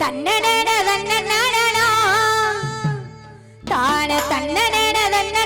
தன்னடன தன்னடனா தான தன்னடன தன்னடனா